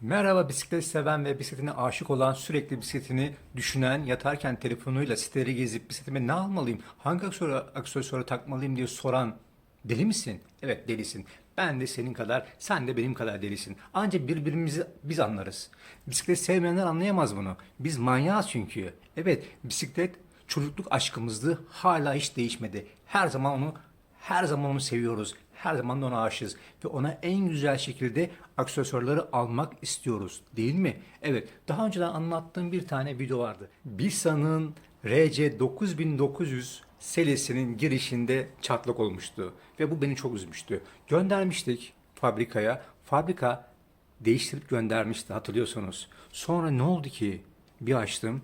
Merhaba bisiklet seven ve bisikletine aşık olan, sürekli bisikletini düşünen, yatarken telefonuyla siteleri gezip bisikletime ne almalıyım, hangi aksesuarı, aksesuarı takmalıyım diye soran deli misin? Evet delisin. Ben de senin kadar, sen de benim kadar delisin. Ancak birbirimizi biz anlarız. Bisiklet sevmeyenler anlayamaz bunu. Biz manyağız çünkü. Evet bisiklet çocukluk aşkımızdı, hala hiç değişmedi. Her zaman onu her zaman onu seviyoruz. Her zaman ona aşığız. Ve ona en güzel şekilde aksesuarları almak istiyoruz. Değil mi? Evet. Daha önceden anlattığım bir tane video vardı. Bisa'nın RC 9900 serisinin girişinde çatlak olmuştu. Ve bu beni çok üzmüştü. Göndermiştik fabrikaya. Fabrika değiştirip göndermişti hatırlıyorsunuz. Sonra ne oldu ki? Bir açtım.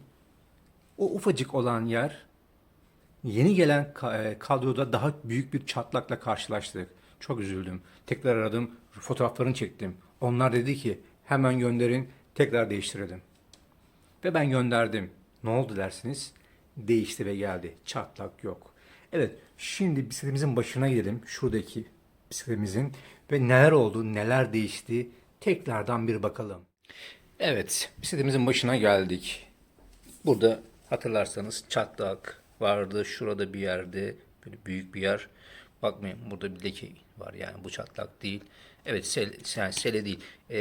O ufacık olan yer Yeni gelen e, kadroda daha büyük bir çatlakla karşılaştık. Çok üzüldüm. Tekrar aradım, fotoğraflarını çektim. Onlar dedi ki hemen gönderin, tekrar değiştirelim. Ve ben gönderdim. Ne oldu dersiniz? Değişti ve geldi. Çatlak yok. Evet, şimdi bisikletimizin başına gidelim. Şuradaki bisikletimizin ve neler oldu, neler değişti tekrardan bir bakalım. Evet, bisikletimizin başına geldik. Burada hatırlarsanız çatlak vardı. Şurada bir yerde böyle büyük bir yer. Bakmayın burada bir leke var yani bu çatlak değil. Evet sel, yani sele değil. Ee,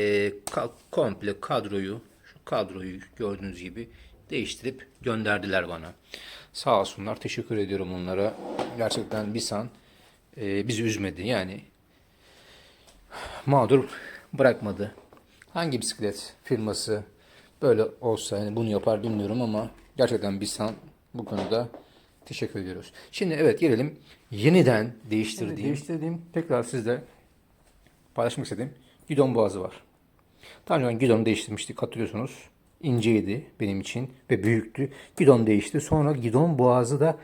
ka- komple kadroyu şu kadroyu gördüğünüz gibi değiştirip gönderdiler bana. Sağ olsunlar. Teşekkür ediyorum onlara. Gerçekten bir san e, bizi üzmedi. Yani mağdur bırakmadı. Hangi bisiklet firması böyle olsa yani bunu yapar bilmiyorum ama gerçekten Bisan bu konuda teşekkür ediyoruz. Şimdi evet gelelim yeniden değiştirdiğim, değiştirdiğim tekrar sizle paylaşmak istediğim gidon boğazı var. Daha önce gidonu değiştirmiştik hatırlıyorsunuz. İnceydi benim için ve büyüktü. Gidon değişti. Sonra gidon boğazı da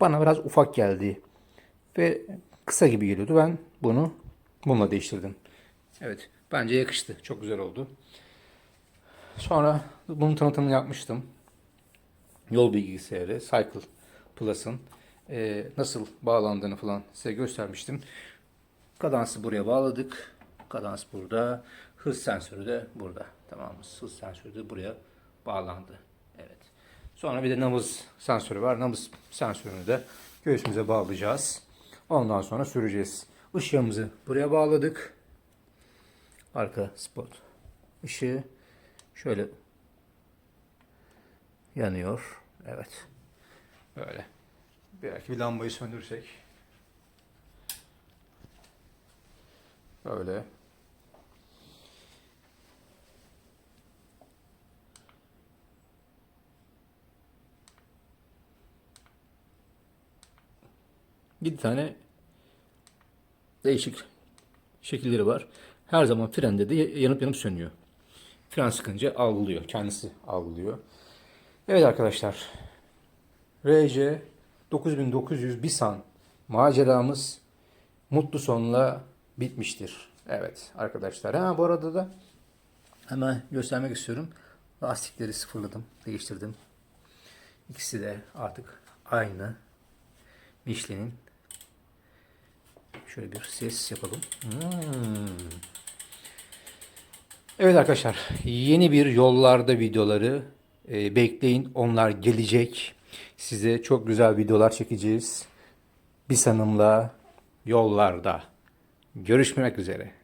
bana biraz ufak geldi. Ve kısa gibi geliyordu. Ben bunu bununla değiştirdim. Evet. Bence yakıştı. Çok güzel oldu. Sonra bunun tanıtımını yapmıştım. Yol bilgisayarı, Cycle Plus'ın e, nasıl bağlandığını falan size göstermiştim. Kadansı buraya bağladık. Kadans burada. Hız sensörü de burada. Tamam? Hız sensörü de buraya bağlandı. Evet. Sonra bir de nabız sensörü var. Nabız sensörünü de göğsümüze bağlayacağız. Ondan sonra süreceğiz. Işığımızı buraya bağladık. Arka spot ışığı şöyle yanıyor. Evet. Böyle. Belki bir lambayı söndürsek. Böyle. Bir tane değişik şekilleri var. Her zaman frende de yanıp yanıp sönüyor. Fren sıkınca algılıyor. Kendisi algılıyor. Evet arkadaşlar. RC 9900 Bisan maceramız mutlu sonla bitmiştir. Evet arkadaşlar. Ha bu arada da hemen göstermek istiyorum. Lastikleri sıfırladım. Değiştirdim. İkisi de artık aynı. Michelin'in Şöyle bir ses yapalım. Hmm. Evet arkadaşlar yeni bir yollarda videoları e, bekleyin. Onlar gelecek. Size çok güzel videolar çekeceğiz. Bir sanımla yollarda. Görüşmek üzere.